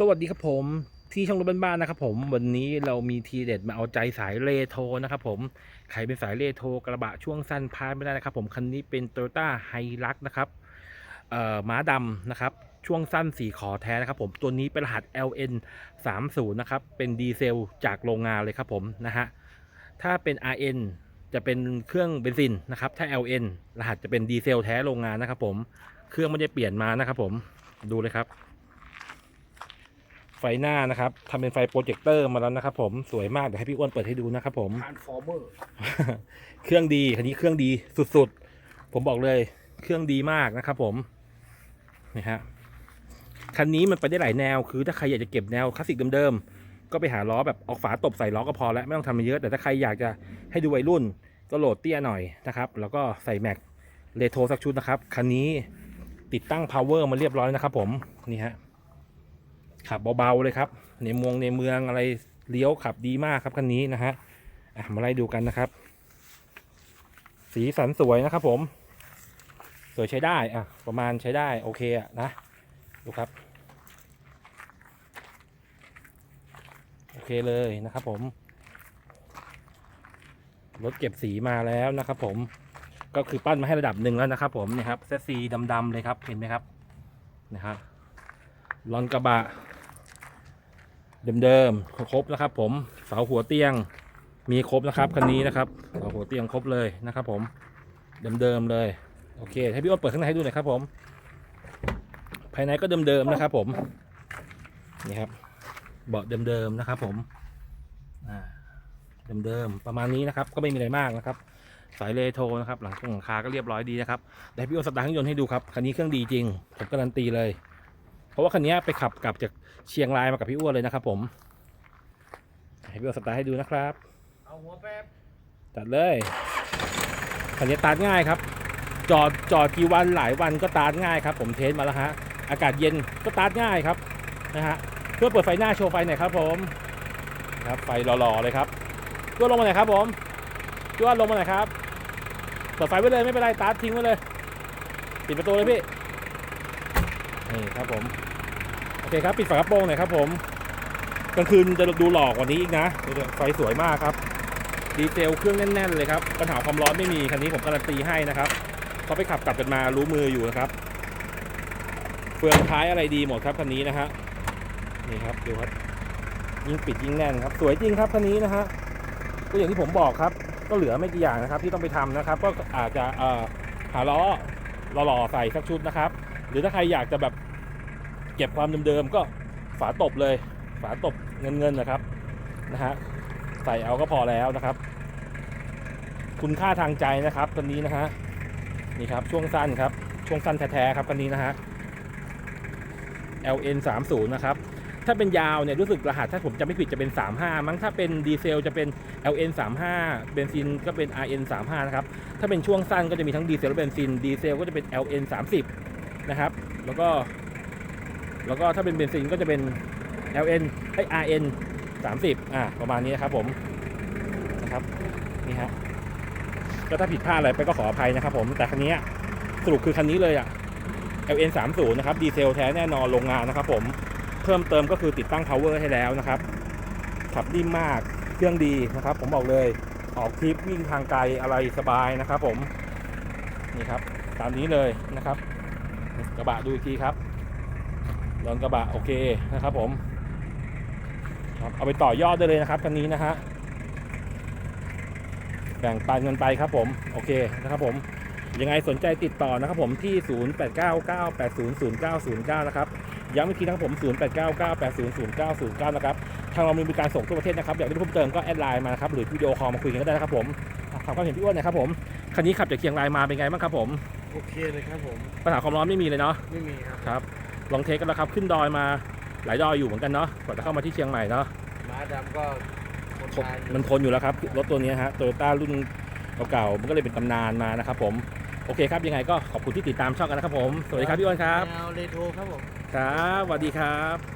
สวัสดีครับผมที่ช่องรถบ้านๆนะครับผมวันนี้เรามีทีเด็ดมาเอาใจสายเรโทรนะครับผมใครเป็นสายเรโทรกระบะช่วงสั้นพลาดไม่ได้นะครับผมคันนี้เป็น t o y ต้าไฮรักนะครับเอ่อม้าดำนะครับช่วงสั้นสีขอแท้นะครับผมตัวนี้เป็นรหัส LN 3 0นะครับเป็นดีเซลจากโรงงานเลยครับผมนะฮะถ้าเป็น RN จะเป็นเครื่องเบนซินนะครับถ้า LN รหัสจะเป็นดีเซลแท้โรงงานนะครับผมเครื่องไม่ได้เปลี่ยนมานะครับผมดูเลยครับ ไฟหน้านะครับทำเป็นไฟโปรเจคเตอร์มาแล้วนะครับ ผมสวยมากเดี๋ยวให้พี่อ้วนเปิดให้ดูนะครับ ผมทรานส์ฟอร์เมอร์เครื่องดีคันนี้เครื่องดีสุดๆ ผมบอกเลยเครื่องดีมากนะครับผมนี่ฮะคันนี้มันไปได้หลายแนว คือถ้าใครอยากจะเก็บแนวคลาสสิกเดิมๆ ก็ไปหาล้อแบบเออกฝาตบใส่ล้อก็พอแล้วไม่ต้องทำมันเยอะแต่ถ้าใครอยากจะให้ดูวัยรุ่น ก็โหลดเตี้ยหน่อยนะครับ แล้วก็ใส่แม็กเรโทรสักชุดนะครับคันนี้ติดตั้ง power มาเรียบร้อยนะครับ ผมนี่ฮะ ขับเบาๆเลยครับ ในเมืองในเมืองอะไรเลี้ยวขับดีมากครับคันนี้นะฮะมาไล่ดูกันนะครับ สีสันสวยนะครับผม สวยใช้ได้อะประมาณใช้ได้โอเคอะนะดูครับ โอเคเลยนะครับผมรถเก็บสีมาแล้วนะครับผมก็คือปั้นมาให้ระดับหนึ่งแล้วนะครับผมเนี่ยครับเซตซีดำๆเลยครับเห็นไหมครับนะครับลอนกระบะ เดิมๆครบนะครับ ผมเสาหัวเตียงมีครบนะครับคันนี้นะครับเสาหัวเตียงครบเลยนะครับ ผมเดิมๆเลยโอเค ให้พี่อ้นเปิดข้างในให้ดูหน่อยครับผม ภายในก็เดิมๆนะครับ ผมนี่ครับเบาะเดิมๆนะครับ ผมอ่าเดิมๆประมาณนี้นะครับ ก็ไม่มีอะไรมากนะครับสายเรโทนะครับ หลังคงหลังคาก็เรียบร้อยดีนะครับเดี๋ยวให้พี่อ้นสตาร์ทเครื่องยนต์ให้ดูครับ คันนี้เครื่องดีจริง ผมการันตีเลย เพราะว่าคันนี้ไปขับกลับจากเชียงรายมากับพี่อ้วนเลยนะครับ ผมให้พี่อ้วนสตาร์ทให้ดูนะครับ เอาหัวแป๊บจัดเลยคันนี้ตาร์ทง่ายครับ จอดจอดกี่วันหลายวันก็ตาร์ทง่ายครับ ผมเทสมาแล้วฮะอากาศเย็นก็ตาร์ทง่ายครับนะฮะเพื่อเปิดไฟหน้าโชว์ไฟหน่อยครับ ผมครับไฟหล่อๆเลยครับพี่อ้วนลงมาหน่อยครับผมพี่อ้วนลงมาหน่อยครับเปิดไฟไว้เลยไม่เป็นไรตาร์ททิ้งไว้เลย ปิดประตูเลยพี่นี่ครับผม อเคครับปิดฝากระโปรงหน่อยครับผมกลางคืนจะดูหลอกกว่านี้อีกนะไฟสวยมากครับ ดีเซลเครื่องแน่น ๆ เลยครับปัญหาความร้อนไม่มีคันนี้ผมการันตีให้นะครับเขาไปขับกลับกันมารู้มืออยู่นะครับเฟืองท้ายอะไรดีหมดครับคันนี้นะฮะนี่ครับดูครับยิ่งปิดยิ่งแน่นครับ สวยจริงครับคันนี้นะฮะก็อย่างที่ผมบอกครับ ก็เหลือไม่กี่อย่างนะครับ ที่ต้องไปทำนะครับ ก็อาจจะเอ่อหาล้อหล่อใส่สักชุดนะครับ หรือถ้าใครอยากจะแบบ เก็บความเดิมๆก็ฝาตบเลย ฝาตบเงินๆนะครับนะฮะใส่เอาก็พอแล้วนะครับ คุณค่าทางใจนะครับตัวนี้นะฮะนี่ครับช่วงสั้นครับช่วงสั้นแท้ๆครับคันนี้นะฮะ LN 3 0นะครับถ้าเป็นยาวเนี่ยรู้สึกรหัสถ้าผมจำไม่ผิดจะเป็น 35 มั้งถ้าเป็นดีเซลจะเป็น LN 35เบนซินก็เป็น RN 35นะครับถ้าเป็นช่วงสั้นก็จะมีทั้งดีเซลและเบนซินดีเซลก็จะเป็น LN 30นะครับแล้วก็ แล้วก็ถ้าเป็นเบนซินก็จะเป็น LN ไอ RN 30อ่าประมาณนี้นะครับผมนะครับนี่ฮะก็ถ้าผิดพลาดอะไรไปก็ขออภัยนะครับผมแต่คันนี้สรุปคือคันนี้เลยอะ LN 30นะครับดีเซลแท้แน่นอนโรงงานนะครับผมเพิ่มเติมก็คือติดตั้ง power ให้แล้วนะครับขับนิ่มมากเครื่องดีนะครับ ผมบอกเลยออกทริปวิ่งทางไกลอะไรสบายนะครับผมนี่ครับตามนี้เลยนะครับ กระบะดูอีกทีครับ รอนกระบะโอเคนะครับผมครับเอาไปต่อยอดได้เลยนะครับคันนี้นะฮะแบ่งปันกันไปครับผมโอเคนะครับผมยังไงสนใจติดต่อนะครับผมที่ 0899800909 นะครับย้ำอีกทีนะครับผม 0899800909 นะครับ ทางเรามีบริการส่งทั่วประเทศนะครับ อยากได้เพิ่มเติมก็แอดไลน์มานะครับ หรือวิดีโอคอลมาคุยกันก็ได้นะครับผมถามความเห็นพี่อ้วนหนะครับผม คันนี้ขับจากเชียงรายมาเป็นไงบ้างครับผม โอเคเลยครับผม ปัญหาความร้อนไม่มีเลยเนาะ ไม่มีครับ ครับ ลองเทคกันแล้วครับ ขึ้นดอยมาหลายดอยอยู่เหมือนกันเนาะกว่าจะเข้ามาที่เชียงใหม่เนาะม้าดำก็คนทนทานอยู่มันทนอยู่แล้วครับรถตัวนี้ฮะโตโยต้ารุ่นเก่าๆมันก็เลยเป็นตำนานมานะครับผมโอเคครับยังไงก็ขอบคุณที่ติดตามช่องกันนะครับผม สวัสดีครับพี่อ้วนครับแนวเรโทรครับผม ครับสวัสดีครับ